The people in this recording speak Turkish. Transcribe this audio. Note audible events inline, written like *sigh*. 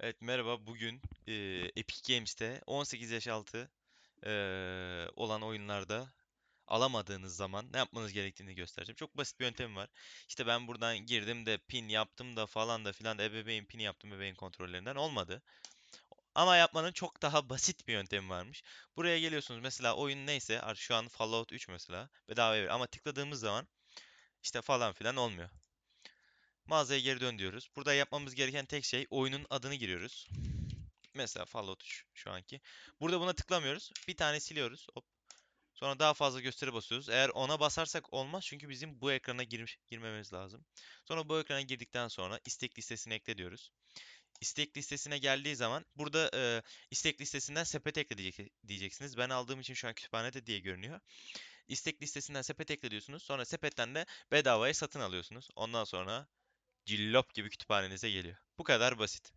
Evet merhaba. Bugün eee, Epic Games'te 18 yaş altı eee, olan oyunlarda alamadığınız zaman ne yapmanız gerektiğini göstereceğim. Çok basit bir yöntemi var. İşte ben buradan girdim de pin yaptım da falan da filan da ebeveyn pini yaptım ebeveyn kontrollerinden olmadı. Ama yapmanın çok daha *laughs* basit bir yöntemi varmış. Buraya geliyorsunuz mesela oyun neyse şu an Fallout 3 mesela bedava bir ama tıkladığımız zaman işte falan filan olmuyor. Mağazaya geri dön diyoruz. Burada yapmamız gereken tek şey oyunun adını giriyoruz. Mesela Fallout 3 şu anki. Burada buna tıklamıyoruz. Bir tane siliyoruz. Hop. Sonra daha fazla gösteri basıyoruz. Eğer ona basarsak olmaz çünkü bizim bu ekrana girmiş, girmemiz lazım. Sonra bu ekrana girdikten sonra istek listesine ekle diyoruz. İstek listesine geldiği zaman burada e, istek listesinden sepet ekle diyecek- diyeceksiniz. Ben aldığım için şu an kütüphanede diye görünüyor. İstek listesinden sepet ekle diyorsunuz. Sonra sepetten de bedavaya satın alıyorsunuz. Ondan sonra cillop gibi kütüphanenize geliyor. Bu kadar basit.